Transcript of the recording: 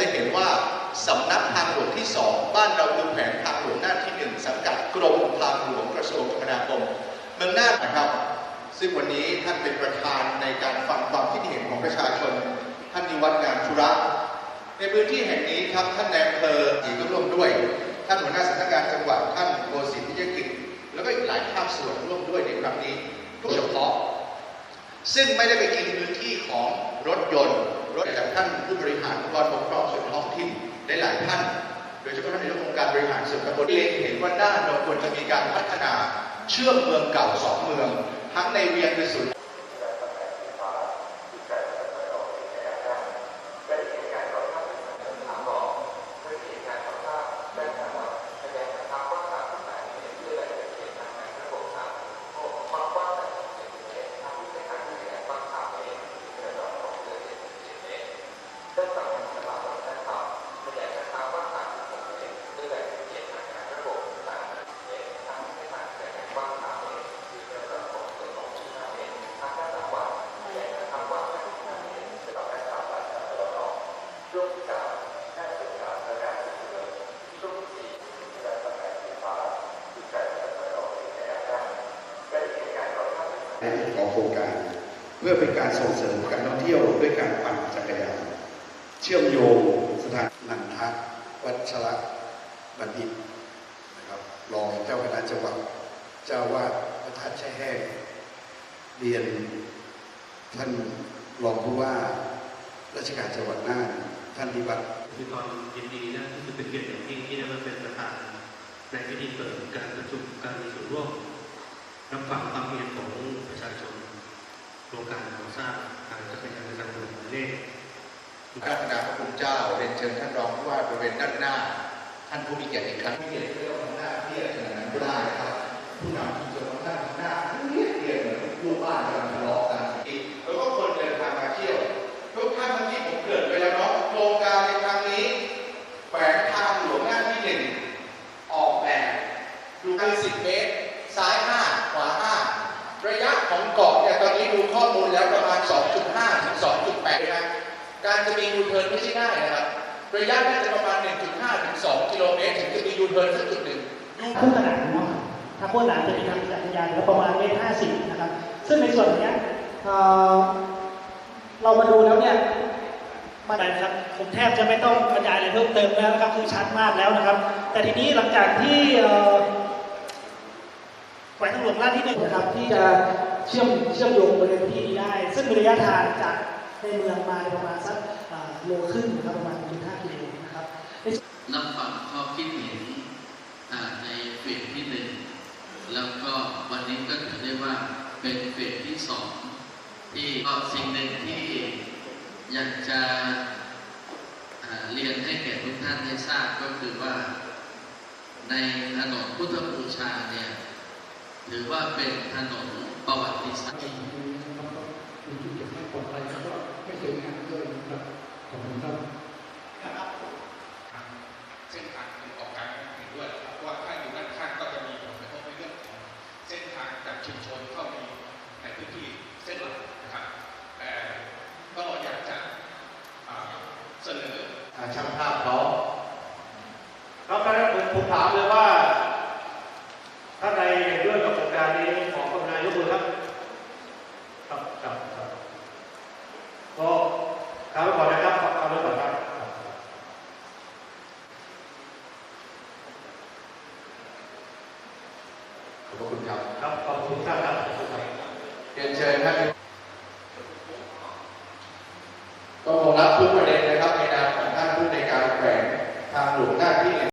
จะเห็นว่าสำนักทางหลวงที่ 2 บ้านเราคือแผนทางหลวงหน้าที่ 1 สังกัดกรมทางหลวงกระทรวงคมนาคมเมืองน่านนะครับ ซึ่งวันนี้ท่านเป็นประธานในการฟังความคิดเห็นของประชาชน ท่านนิวัฒน์งานธุระในพื้นที่แห่งนี้ครับท่านนายอำเภออีก็ร่วมด้วย ท่านหัวหน้าสำนักงานจังหวัดท่านโกศิลพิยกิจแล้วก็อีกหลายภาคส่วนร่วมด้วยในครั้งนี้ทุกเฉพาะซึ่งไม่ได้ไปกินพื้นที่ของรถยนต์ รถจากท่านผู้บริหารองค์กรปกครองส่วนท้องถิ่นได้หลายท่าน โดยเฉพาะในเรื่องค์การบริหารส่วนตำบลเล็งเห็นว่าน่านเราควรจะมีการพัฒนาเชื่อมเมืองเก่าสองเมือง ทั้งในเวียงคือศูน ของโครงการ เพื่อเป็นการส่งเสริมการท่องเที่ยวด้วยการปั่นจักรยานเชื่อมโยงสถานนันทวัชระบัณฑิตนะครับรองเจ้าคณะจังหวัดเจ้าวาดพระธาตุแช่แห้งเรียนท่านรองผู้ว่าราชการจังหวัดน่าน ท่านนิวัฒน์มีความยินดีนะที่จะเป็นเกียรติอย่างยิ่งที่ได้มาเป็นประธานในพิธีเปิดการประชุมการมีส่วนร่วมรับฟังความเห็นของประชาชนโครงการก่อสร้างทางจักรยานในการถนนหมายเลขการพนาพระคุณเจ้าเรียนเชิญท่านรองผู้ว่าบริเวณด้านหน้า ท่านผู้มีเกียรติอีกครั้งมีเกียรติเรียกว่าหน้าเทียบขนาดนั้นก็ได้ ของเกาะเนี่ยตอนนี้ดูข้อมูลแล้วประมาณ 2.5 ถึง 2.8นะการจะมียูเทิร์นไม่ใช่ง่ายนะครับระยะน่าจะประมาณ 1.5 ถึง 2 กิโลเมตรถึงจะมียูเทิร์นสักจุดหนึ่งยูคู่ขนานเนาะถ้าคู่ขนานจะมีทางจักรยานอยู่ประมาณเมตรห้าสิบนะครับ ซึ่งในส่วนนี้เรามาดูแล้วเนี่ยมันนะครับผมแทบจะไม่ต้องบรรยายอะไรเพิ่มเติมแล้วนะครับคือชัดมากแล้วนะครับ แต่ทีนี้หลังจากที่แขวงทางหลวงลาที่หนึ่งนะครับที่จะ เชื่อมเชื่อมโยงบริเวณที่นี้ได้ ซึ่งระยะทางจากในเมืองมาประมาณสักโลครึ่งนะครับประมาณ1.5กิโลนะครับรับฟังข้อคิดเห็นในเฟสที่หนึ่งแล้วก็วันนี้ก็ถือได้ว่าเป็นเฟสที่สองที่ก็สิ่งหนึ่งที่อยากจะเรียนให้แก่ทุกท่านได้ทราบก็คือว่าในถนนพุทธบูชาเนี่ย ถือว่าเป็นถนนประวัติศาสตร์เส้นทางออกการเห็นด้วยเพราะว่าถ้าอยู่ด้านข้างก็จะมีผลกระทบในเรื่องของเส้นทางจากชุมชนเข้ามีในพื้นที่เส้นหลักนะครับแต่ก็อยากจะเสนอช่างภาพพร้อม ครับท่านผมผมถามเลยว่าท่านใดเห็นด้วย กับโครงการนี้ขอกรุณายกมือครับ ครับครับครับก็ค้างไว้ก่อนนะครับค้างไว้ก่อนครับขอบพระคุณครับ ครับ ขอบคุณทุกท่านครับเรียนเชิญท่าน